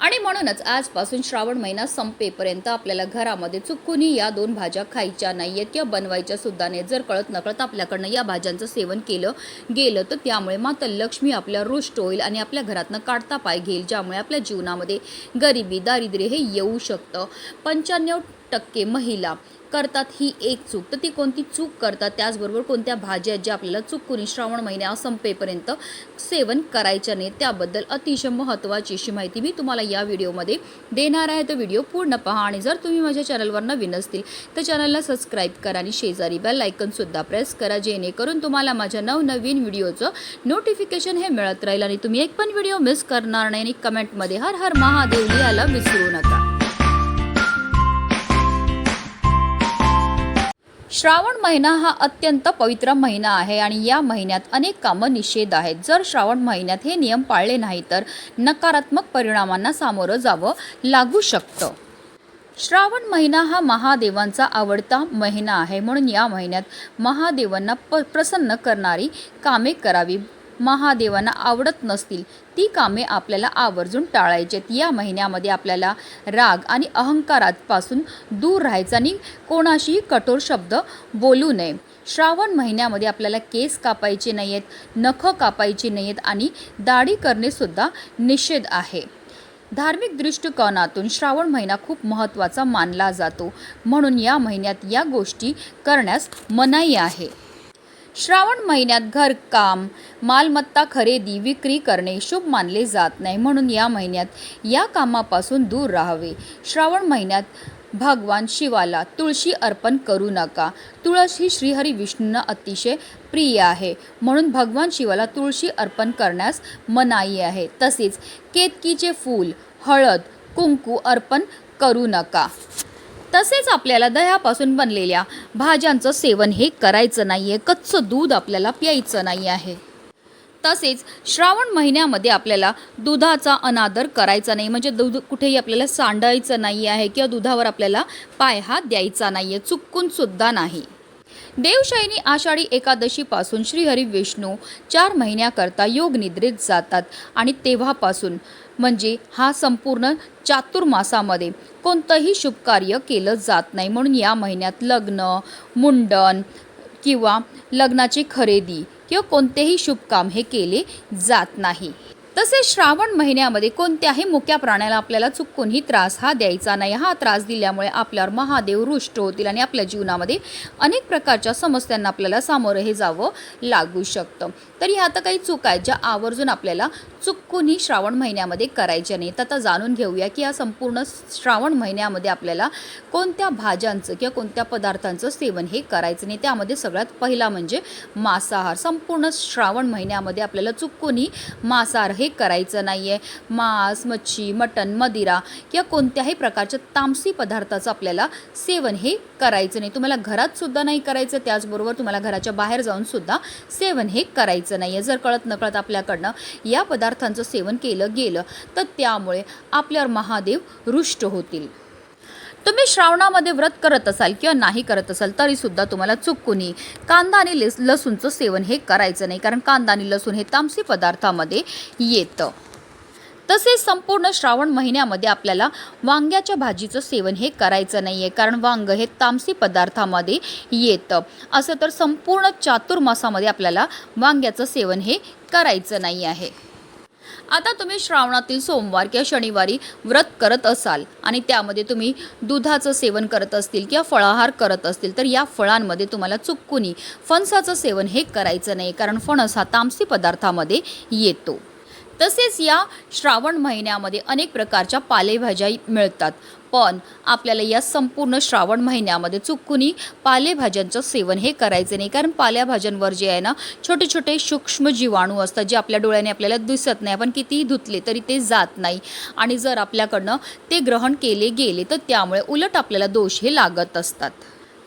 आणि म्हणूनच आजपासून श्रावण महिना संपेपर्यंत आपल्याला घरामध्ये चुकूनही या दोन भाज्या खायच्या नाही आहेत किंवा बनवायच्या सुद्धा नाहीत जर कळत नकळत आपल्याकडनं या भाज्यांचं सेवन केलं गेलं तर त्यामुळे माता लक्ष्मी आपल्या रुष्ट होईल आणि आपल्या घरातनं काढता पाय घेईल ज्यामुळे आपल्या जीवनामध्ये गरिबी दारिद्र्य हे येऊ शकतं. पंच्याण्णव टक्के महिला करतात ही एक चूक. तर ती कोणती चूक करतात त्याचबरोबर कोणत्या भाज्या आहेत ज्या आपल्याला चुकून श्रावण महिन्या संपेपर्यंत सेवन करायच्या नाही त्याबद्दल अतिशय महत्त्वाची अशी माहिती मी तुम्हाला या व्हिडिओमध्ये देणार आहे. तो व्हिडिओ पूर्ण पहा आणि जर तुम्ही माझ्या चॅनलवर नवीन असतील तर चॅनलला सबस्क्राईब करा आणि शेजारी बेल आयकनसुद्धा प्रेस करा जेणेकरून तुम्हाला माझ्या नवनवीन व्हिडिओचं नोटिफिकेशन हे मिळत राहील आणि तुम्ही एक पण व्हिडिओ मिस करणार नाही आणि कमेंटमध्ये हर हर महादेव लिहायला विसरू नका. श्रावण महिना हा अत्यंत पवित्र महिना आहे आणि या महिन्यात अनेक कामं निषेध आहेत. जर श्रावण महिन्यात हे नियम पाळले नाही तर नकारात्मक परिणामांना सामोरं जावं लागू शकतं. श्रावण महिना हा महादेवांचा आवडता महिना आहे. म्हणून या महिन्यात महादेवांना प प्रसन्न करणारी कामे करावी. महादेवांना आवडत नसतील ती कामे आपल्याला आवर्जून टाळायचेत. या महिन्यामध्ये आपल्याला राग आणि अहंकारापासून दूर राहायचं आणि कोणाशीही कठोर शब्द बोलू नये. श्रावण महिन्यामध्ये आपल्याला केस कापायचे नाही आहेत नखं कापायचे नाही आहेत आणि दाढी करणेसुद्धा निषेध आहे. धार्मिक दृष्टिकोनातून श्रावण महिना खूप महत्त्वाचा मानला जातो. म्हणून या महिन्यात या गोष्टी करण्यास मनाई आहे. श्रावण महिन्यात घरकाम मालमत्ता खरेदी विक्री करणे शुभ मानले जात नाही म्हणून या महिन्यात या कामापासून दूर राहावे. श्रावण महिन्यात भगवान शिवाला तुळशी अर्पण करू नका. तुळस ही श्रीहरी विष्णूंना अतिशय प्रिय आहे. म्हणून भगवान शिवाला तुळशी अर्पण करण्यास मनाई आहे. तसेच केतकीचे फूल हळद कुंकू अर्पण करू नका. तसेच आपल्याला दह्यापासून बनलेल्या भाज्यांचं सेवन हे करायचं नाही आहे कच्चं दूध आपल्याला प्यायचं नाही आहे. तसेच श्रावण महिन्यामध्ये आपल्याला दुधाचा अनादर करायचा नाही. म्हणजे दूध कुठेही आपल्याला सांडायचं नाही आहे किंवा दुधावर आपल्याला पाय हा द्यायचा नाही आहे चुकून सुद्धा नाही. देवशयनी आषाढी एकादशीपासून श्रीहरी विष्णू चार महिन्याकरता योग निद्रेत जातात आणि तेव्हापासून म्हणजे हा संपूर्ण चातुर्मासामध्ये कोणतंही शुभकार्य केलं जात नाही. म्हणून या महिन्यात लग्न मुंडन किंवा लग्नाची खरेदी किंवा कोणतेही शुभकाम हे केले जात नाही. तसेच श्रावण महिन्यामध्ये कोणत्याही मुक्या प्राण्याला आपल्याला चुकूनही त्रास हा द्यायचा नाही. हा त्रास दिल्यामुळे आपल्यावर महादेव रुष्ट होतील आणि आपल्या जीवनामध्ये अनेक प्रकारच्या समस्यांना आपल्याला सामोरं हे जावं लागू शकतं. तर ह्या आता काही चूक आहेत ज्या आवर्जून आपल्याला चुकूनही श्रावण महिन्यामध्ये करायच्या नाहीत. आता जाणून घेऊया की या संपूर्ण श्रावण महिन्यामध्ये आपल्याला कोणत्या भाज्यांचं किंवा कोणत्या पदार्थांचं सेवन हे करायचं नाही. त्यामध्ये सगळ्यात पहिला म्हणजे मांसाहार. संपूर्ण श्रावण महिन्यामध्ये आपल्याला चुकूनही मांसाहार हे करायचं नाही आहे मांस मच्छी मटण मदिरा किंवा कोणत्याही प्रकारच्या तामसी पदार्थाचं आपल्याला सेवन हे करायचं नाही. तुम्हाला घरातसुद्धा नाही करायचं त्याचबरोबर तुम्हाला घराच्या बाहेर जाऊन सुद्धा सेवन हे करायचं नाही आहे जर कळत नकळत आपल्याकडनं या पदार्थांचं सेवन केलं गेलं तर त्यामुळे आपल्यावर महादेव रुष्ट होतील. तुम्ही श्रावणामध्ये व्रत करत असाल किंवा नाही करत असाल तरीसुद्धा तुम्हाला चुकूनही कांदा आणि लस लसूणचं सेवन हे करायचं नाही कारण कांदा आणि लसूण हे तामसी पदार्थामध्ये येतं. तसेच संपूर्ण श्रावण महिन्यामध्ये आपल्याला वांग्याच्या भाजीचं सेवन हे करायचं नाही आहे कारण वांग हे तामसी पदार्थामध्ये येतं. असं तर संपूर्ण चातुर्मासामध्ये आपल्याला वांग्याचं सेवन हे करायचं नाही आहे आता तुम्ही श्रावणातील सोमवार किंवा शनिवारी व्रत करत असाल आणि त्यामध्ये तुम्ही दुधाचं सेवन करत असतील किंवा फळाहार करत असतील तर या फळांमध्ये तुम्हाला चुकूनही फणसाचं सेवन हे करायचं नाही कारण फणस हा तामसी पदार्थामध्ये येतो. तसेच या श्रावण महिन्यामध्ये अनेक प्रकारच्या पालेभाज्या मिळतात. पण आपल्याला या संपूर्ण श्रावण महिन्यामध्ये चुकूनही पालेभाज्यांचं सेवन हे करायचं नाही. कारण पालेभाज्यांवर जे आहे ना छोटे छोटे सूक्ष्म जीवाणू असतात जे आपल्या डोळ्याने आपल्याला दिसत नाही. आपण कितीही धुतले तरी ते जात नाही. आणि जर आपल्याकडनं ते ग्रहण केले गेले तर त्यामुळे उलट आपल्याला दोष हे लागत असतात.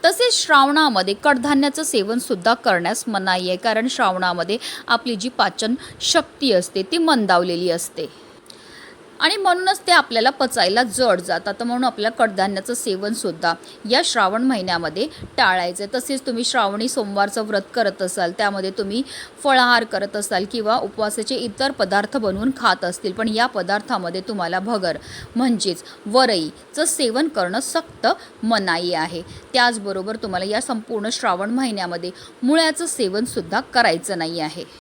तसेच श्रावणामध्ये कडधान्याचं सेवनसुद्धा करण्यास मनाई आहे कारण श्रावणामध्ये आपली जी पाचन शक्ती असते ती मंदावलेली असते. आणि म्हणूनच ते आपल्याला पचायला जड जातात तर म्हणून आपल्याला कडधान्याचं सेवनसुद्धा या श्रावण महिन्यामध्ये टाळायचं आहे तसेच तुम्ही श्रावणी सोमवारचं व्रत करत असाल त्यामध्ये तुम्ही फळाहार करत असाल किंवा उपवासाचे इतर पदार्थ बनवून खात असतील पण या पदार्थामध्ये तुम्हाला भगर म्हणजेच वरईचं सेवन करणं सक्त मनाई आहे. त्याचबरोबर तुम्हाला या संपूर्ण श्रावण महिन्यामध्ये मुळ्याचं सेवनसुद्धा करायचं नाही आहे.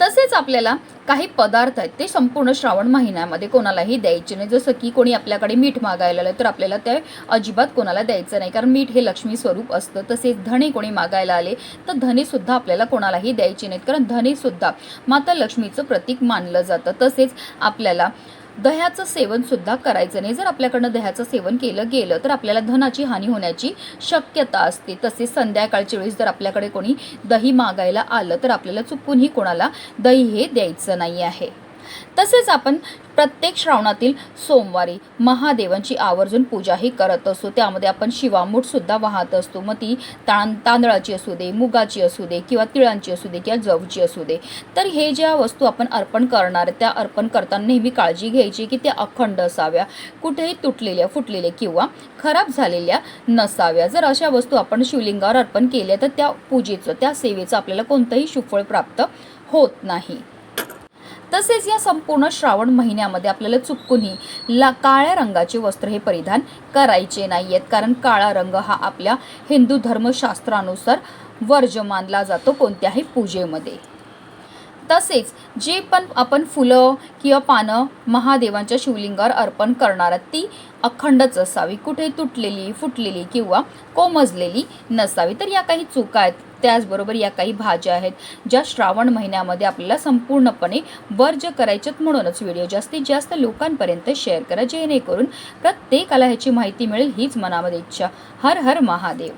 तसेच आपल्याला काही पदार्थ आहेत ते संपूर्ण श्रावण महिन्यामध्ये कोणालाही द्यायचे नाही. जसं की कोणी आपल्याकडे मीठ मागायला आलं तर आपल्याला ते अजिबात कोणाला द्यायचं नाही. कारण मीठ हे लक्ष्मी स्वरूप असतं. तसेच धणे कोणी मागायला आले तर धनेसुद्धा आपल्याला कोणालाही द्यायचे नाहीत. कारण धनेसुद्धा माता लक्ष्मीचं प्रतीक मानलं जातं. तसेच आपल्याला दह्याचं सेवन सुद्धा करायचं नाही. जर आपल्याकडनं दह्याचं सेवन केलं गेलं तर आपल्याला धनाची हानी होण्याची शक्यता असते. तसेच संध्याकाळच्या वेळेस जर आपल्याकडे कोणी दही मागायला आलं तर आपल्याला चुकूनही कोणाला दही हे द्यायचं नाही आहे. तसेच आपण प्रत्येक श्रावणातील सोमवारी महादेवांची आवर्जून पूजाही करत असतो त्यामध्ये आपण शिवामूठसुद्धा वाहत असतो. मग ती तां तांदळाची असू दे मुगाची असू दे किंवा तिळांची असू दे किंवा जवची असू दे तर हे ज्या वस्तू आपण अर्पण करणार त्या अर्पण करताना नेहमी काळजी घ्यायची की त्या अखंड असाव्या कुठेही तुटलेल्या फुटलेल्या किंवा खराब झालेल्या नसाव्या. जर अशा वस्तू आपण शिवलिंगावर अर्पण केल्या तर त्या पूजेचं त्या सेवेचं आपल्याला कोणतंही सुफळ प्राप्त होत नाही. तसेच या संपूर्ण श्रावण महिन्यामध्ये आपल्याला चुकूनही ला काळ्या रंगाचे वस्त्र हे परिधान करायचे नाही आहेत कारण काळा रंग हा आपल्या हिंदू धर्मशास्त्रानुसार वर्ज मानला जातो कोणत्याही पूजेमध्ये. तसेच जे पण आपण फुलं किंवा पानं महादेवांच्या शिवलिंगावर अर्पण करणार आहेत ती अखंडच असावी. कुठे तुटलेली फुटलेली किंवा कोमजलेली नसावी. तर या काही चुका आहेत. त्याचबरोबर या काही भाज्या आहेत ज्या श्रावण महिन्यामध्ये आपल्याला संपूर्णपणे वर्ज करायच्यात म्हणूनच व्हिडिओ जास्तीत जास्त लोकांपर्यंत शेअर करा. जेणेकरून प्रत्येकाला ह्याची माहिती मिळेल हीच मनामध्ये इच्छा. हर हर महादेव.